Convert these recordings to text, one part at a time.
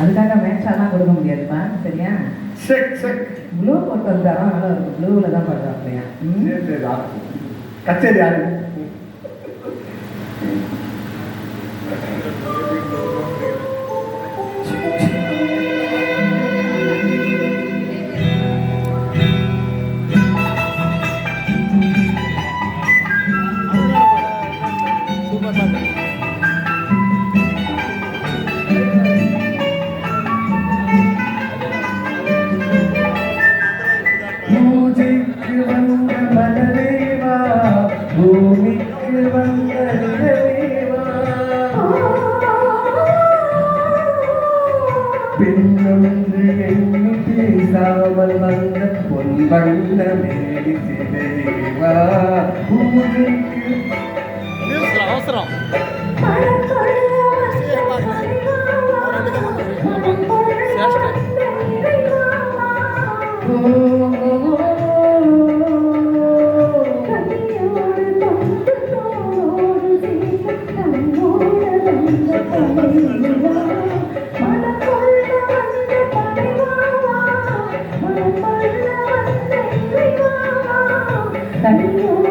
அதுக்காக மேட்சாலாம் கொடுக்க முடியாதுப்பா. சரியா? Check check. ப்ளூ போட்டு வந்தாலும் நல்லா இருக்கும். ப்ளூவில் தான் ஆகட்டும். கச்சேரி ஆடு பெண்ணொன்று எண்ணி பேசாமல் வந்த பொன் வண்ண மேடி சிலைவா பூஜைக்கு அவசரம் கோடை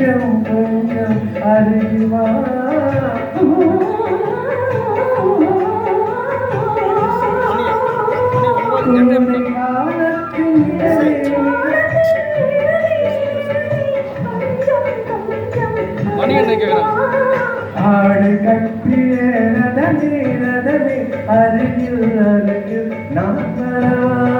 கொஞ்சம் கொஞ்சம் அறிவா கோடை காலத்து மணி என்ன கேக்குறான் ஆடு கட்டிய ரதனே ரதனே அருகில் அருகில் நான்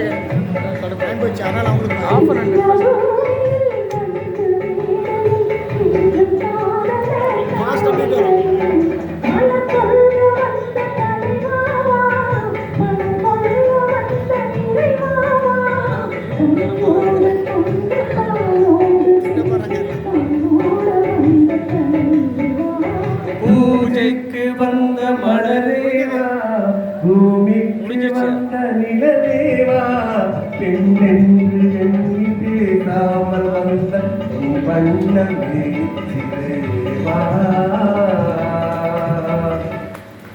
இப்படி டைம் போச்சு அதனால அவங்களுக்கு ஆஃபர் ஃபாஸ்ட்டாக போயிட்டு வரும். பூஜைக்கு வந்த மலரேவா பூமிக்கு வந்த நிலவேவா பெண்ணென்று எண்ணி பேசாமல் வந்த உன் வண்ணமே சிலைவா